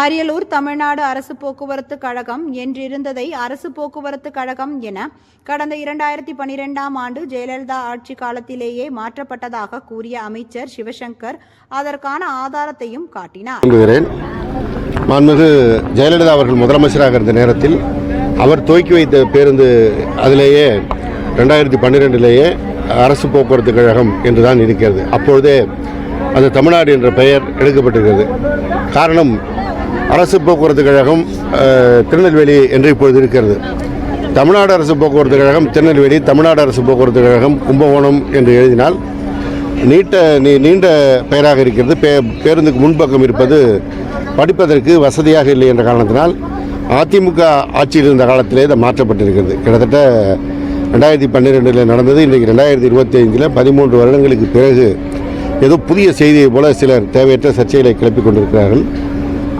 அரியலூர் தமிழ்நாடு அரசு போக்குவரத்து கழகம் என்றிருந்ததை அரசு போக்குவரத்து கழகம் என கடந்த இரண்டாயிரத்தி பனிரெண்டாம் ஆண்டு ஜெயலலிதா ஆட்சி காலத்திலேயே மாற்றப்பட்டதாக கூறிய அமைச்சர் சிவசங்கர் அதற்கான ஆதாரத்தையும் காட்டினார். மாண்புமிகு ஜெயலலிதா அவர்கள் முதலமைச்சராக இருந்த நேரத்தில் அவர் துவக்கி வைத்த பேருந்து அதிலேயே ரெண்டாயிரத்தி பன்னிரெண்டிலேயே அரசு போக்குவரத்து கழகம் என்று தான் இருக்கிறது. அப்பொழுதே அந்த தமிழ்நாடு என்ற பெயர் எடுக்கப்பட்டிருக்கிறது. காரணம் அரசு போக்குவரத்து கழகம் திருநெல்வேலி என்று இப்பொழுது இருக்கிறது. தமிழ்நாடு அரசு போக்குவரத்து கழகம் திருநெல்வேலி தமிழ்நாடு அரசு போக்குவரத்து கழகம் கும்பகோணம் என்று எழுதினால் நீட்ட நீ நீண்ட பெயராக இருக்கிறது. பே பேருந்துக்கு முன்பக்கம் இருப்பது படிப்பதற்கு வசதியாக இல்லை என்ற காரணத்தினால் அதிமுக ஆட்சியில் இருந்த காலத்திலே இது மாற்றப்பட்டிருக்கிறது. கிட்டத்தட்ட ரெண்டாயிரத்தி பன்னிரெண்டில் நடந்தது. இன்றைக்கு ரெண்டாயிரத்தி இருபத்தி ஐந்தில் பதிமூன்று வருடங்களுக்கு பிறகு ஏதோ புதிய செய்தியை போல சிலர் தேவையற்ற சர்ச்சைகளை கிளப்பிக் கொண்டிருக்கிறார்கள்.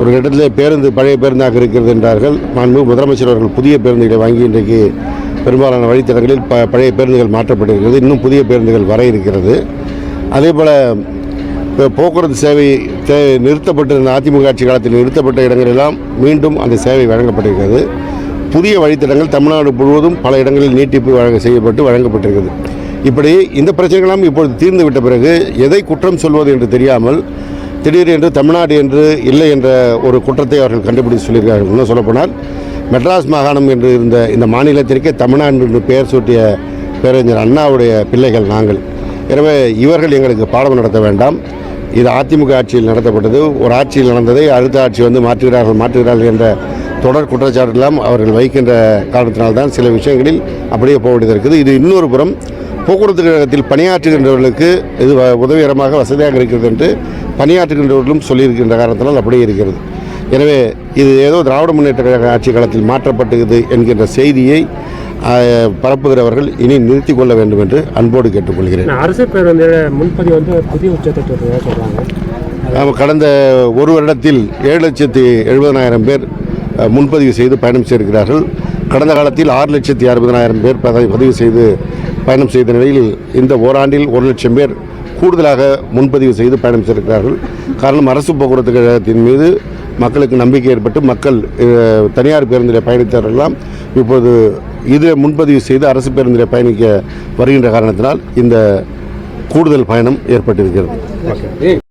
ஒரு இடத்துல பேருந்து பழைய பேருந்தாக இருக்கிறது என்றார்கள். மாண்பு முதலமைச்சர் அவர்கள் புதிய பேருந்துகளை வாங்கி இன்றைக்கு பெரும்பாலான வழித்தடங்களில் ப பழைய பேருந்துகள் மாற்றப்பட்டிருக்கிறது. இன்னும் புதிய பேருந்துகள் வர இருக்கிறது. அதே போல் இப்போ போக்குவரத்து சேவை தே நிறுத்தப்பட்டிருந்த அதிமுக ஆட்சி காலத்தில் நிறுத்தப்பட்ட இடங்களெல்லாம் மீண்டும் அந்த சேவை வழங்கப்பட்டிருக்கிறது. புதிய வழித்தடங்கள் தமிழ்நாடு முழுவதும் பல இடங்களில் நீட்டிப்பு வழங்க செய்யப்பட்டு வழங்கப்பட்டிருக்கிறது. இப்படி இந்த பிரச்சனைகளாம் இப்பொழுது தீர்ந்து விட்ட பிறகு எதை குற்றம் சொல்வது என்று தெரியாமல் திடீரென்று தமிழ்நாடு என்று இல்லை என்ற ஒரு குற்றத்தை அவர்கள் கண்டுபிடித்து சொல்லியிருக்கார்கள் இன்னும் சொல்லப்போனால் மெட்ராஸ் மாகாணம் என்று இருந்த இந்த மாநிலத்திற்கே தமிழ்நாடு என்று பெயர் சூட்டிய பேரறிஞர் அண்ணாவுடைய பிள்ளைகள் நாங்கள். எனவே இவர்கள் எங்களுக்கு பாடம் நடத்த வேண்டாம். இது அதிமுக ஆட்சியில் நடத்தப்பட்டது. ஒரு ஆட்சியில் நடந்ததை அடுத்த ஆட்சி வந்து மாற்றுகிறார்கள் மாற்றுகிறார்கள் என்ற தொடர் குற்றச்சாட்டுலாம் அவர்கள் வைக்கின்ற காரணத்தினால்தான் சில விஷயங்களில் அப்படியே போக வேண்டியது இருக்குது. இது இன்னொரு புறம் போக்குவரத்து கழகத்தில் பணியாற்றுகின்றவர்களுக்கு இது வ- உதவிகரமாக வசதியாக இருக்கிறது என்று பணியாற்றுகின்றவர்களும் சொல்லியிருக்கின்ற காரணத்தினால் அப்படியே இருக்கிறது. எனவே இது ஏதோ திராவிட முன்னேற்ற கழக ஆட்சி காலத்தில் மாற்றப்பட்டது என்கின்ற செய்தியை பரப்புகிறவர்கள் இனி நிறுத்திக் கொள்ள வேண்டும் என்று அன்போடு கேட்டுக்கொள்கிறேன். அரசு பேருந்து முன்பதிவு வந்து புதிய உச்சத்தை சொல்கிறாங்க கடந்த ஒரு வருடத்தில் ஏழு லட்சத்தி எழுபதனாயிரம் பேர் முன்பதிவு செய்து பயணம் செய்திருக்கிறார்கள். கடந்த காலத்தில் ஆறு லட்சத்தி அறுபதனாயிரம் பேர் பத- பதிவு செய்து பயணம் செய்த நிலையில் இந்த ஓராண்டில் ஒரு லட்சம் பேர் கூடுதலாக முன்பதிவு செய்து பயணம் செய்திருக்கிறார்கள். காரணம் அரசு போக்குவரத்து கழகத்தின் மீது மக்களுக்கு நம்பிக்கை ஏற்பட்டு மக்கள் தனியார் பேருந்தில் பயணித்தவர்களெல்லாம் இப்போது இதில் முன்பதிவு செய்து அரசு பேருந்தில் பயணிக்க வருகின்ற காரணத்தினால் இந்த கூடுதல் பயணம் ஏற்பட்டிருக்கிறது.